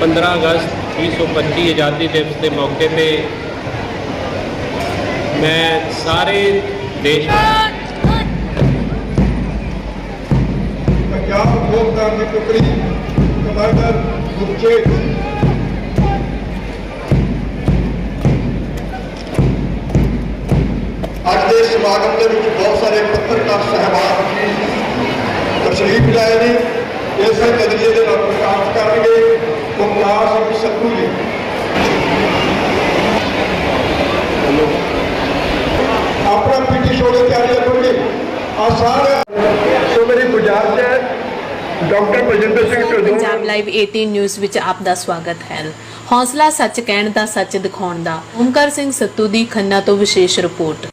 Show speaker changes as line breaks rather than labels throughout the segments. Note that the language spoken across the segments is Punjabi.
15 ਅਗਸਤ 2025 ਆਜ਼ਾਦੀ ਦਿਵਸ ਦੇ ਮੌਕੇ ਤੇ ਮੈਂ ਸਾਰੇ ਦੇਸ਼
ਪੰਜਾਬ ਲੋਕਦਾਨ ਦੀ ਟੁਕੜੀ ਕਮਾਂਡਰ ਗੁਰਚੇਤ ਅੱਜ ਦੇ ਸਮਾਗਮ ਦੇ ਵਿੱਚ ਬਹੁਤ ਸਾਰੇ ਪੱਤਰਕਾਰ ਸਹਿਬਾਨ ਤਸ਼ਰੀਫ ਲਾਏ ਨੇ ਇਸੇ ਨਜ਼ਰੀਏ ਦੇ ਨਾਲ ਪ੍ਰਕਾਸ਼ ਕਰਨਗੇ ਮੁਖਤਾਰ ਸਿੰਘ ਸੱਤੂ ਜੀ ਆਪਣਾ ਪੀਟੀ ਸ਼ੋਅ ਦੀ ਤਿਆਰੀ ਰੱਖੋਗੇ ਆ ਸਾਰੇ ਸੋ ਮੇਰੀ ਗੁਜ਼ਾਰਿਸ਼ ਹੈ। Doctor Baljinder Singh Dhillon
Punjab live 18 news ਵਿੱਚ ਆਪ ਦਾ ਸਵਾਗਤ ਹੈ। ਹੌਸਲਾ ਸੱਚ ਕਹਿਣ ਦਾ ਸੱਚ ਦਿਖਾਉਣ ਦਾ। ਓਮਕਾਰ ਸਿੰਘ ਸੱਤੂ ਦੀ ਖੰਨਾ ਤੋਂ ਵਿਸ਼ੇਸ਼ ਰਿਪੋਰਟ।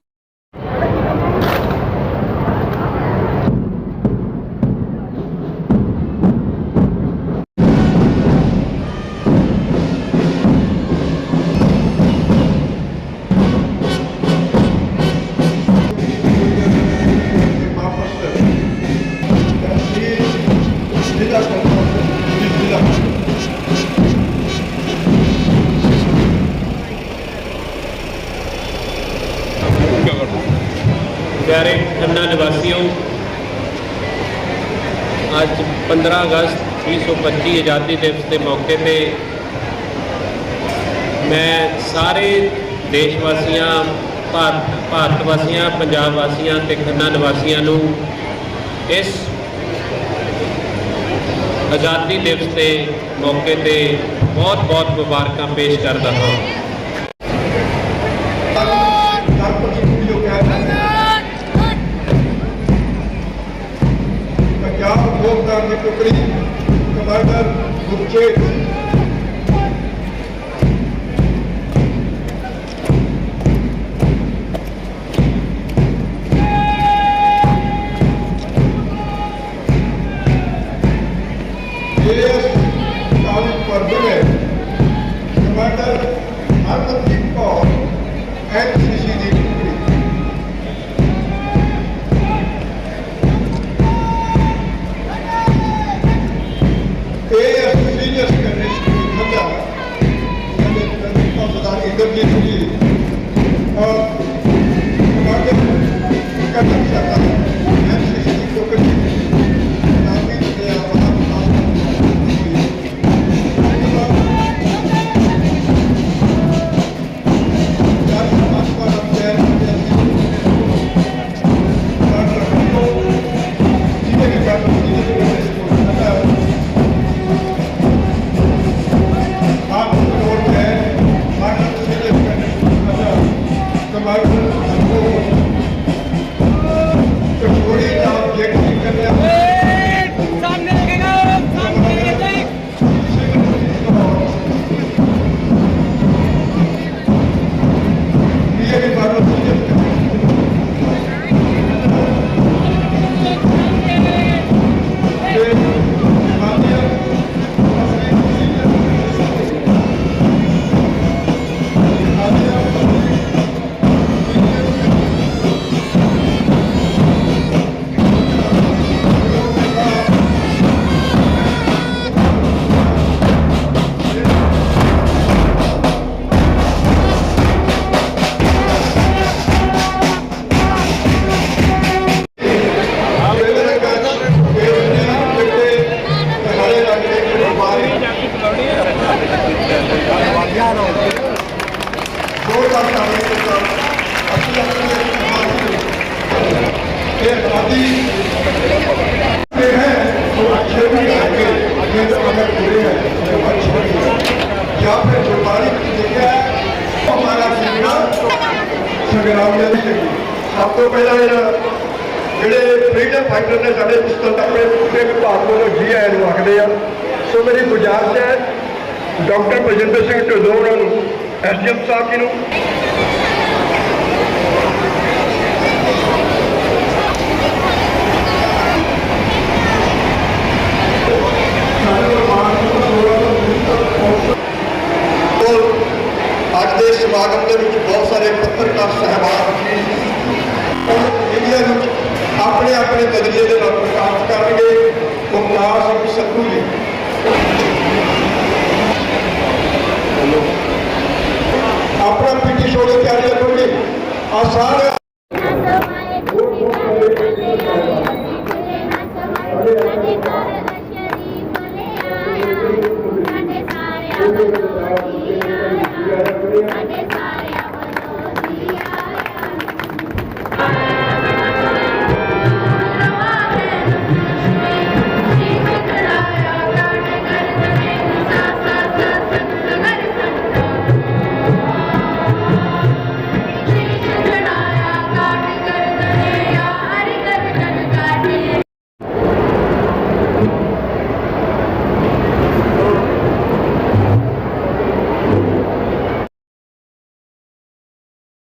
ਪਿਆਰੇ ਖੰਨਾ ਨਿਵਾਸੀਓ, ਅੱਜ 15 ਅਗਸਤ 2025 ਆਜ਼ਾਦੀ ਦਿਵਸ ਦੇ ਮੌਕੇ ਤੇ ਮੈਂ ਸਾਰੇ ਦੇਸ਼ ਵਾਸੀਆਂ ਭਾਰਤ ਭਾਰਤ ਵਾਸੀਆਂ, ਪੰਜਾਬ ਵਾਸੀਆਂ ਤੇ ਖੰਨਾ ਨਿਵਾਸੀਆਂ ਨੂੰ ਇਸ ਆਜ਼ਾਦੀ ਦਿਵਸ ਦੇ ਮੌਕੇ ਤੇ ਬਹੁਤ ਬਹੁਤ ਮੁਬਾਰਕਾਂ ਪੇਸ਼ ਕਰਦਾ ਹਾਂ।
ਕਾਲਜ ਪੜ੍ਹਦੇ ਨੇ। ਕਮਾਂਡਰ ਹਰਮਨਦੀਪ ਕੌਰ ਐਨਸੀਸੀ ਸੰਗਰਾਮ ਦੇ ਵਿੱਚ ਸਭ ਤੋਂ ਪਹਿਲਾਂ ਜਿਹੜਾ ਜਿਹੜੇ ਫਰੀडम ਫਾਈਟਰ ਨੇ ਸਾਡੇ ਪਿਸਤਲ ਆਪਣੇ ਪੂਰੇ ਵਿਭਾਗ ਵੱਲੋਂ ਜੀ ਆਇਆਂ ਨੂੰ ਆਖਦੇ ਆ ਸੋ ਮੇਰੀ ਗੁਜ਼ਾਰਿਸ਼ ਹੈ ਡਾਕਟਰ ਬਲਜਿੰਦਰ ਸਿੰਘ ਢਿੱਲੋਂ ਉਹਨਾਂ ਨੂੰ, ਐਸਡੀਐਮ ਸਾਹਿਬ ਜੀ ਨੂੰ अपने नज़रिए प्रकाश करे तो काश अभी जी अपना पीटी छोड़े तैयारी
करोगे और
सारे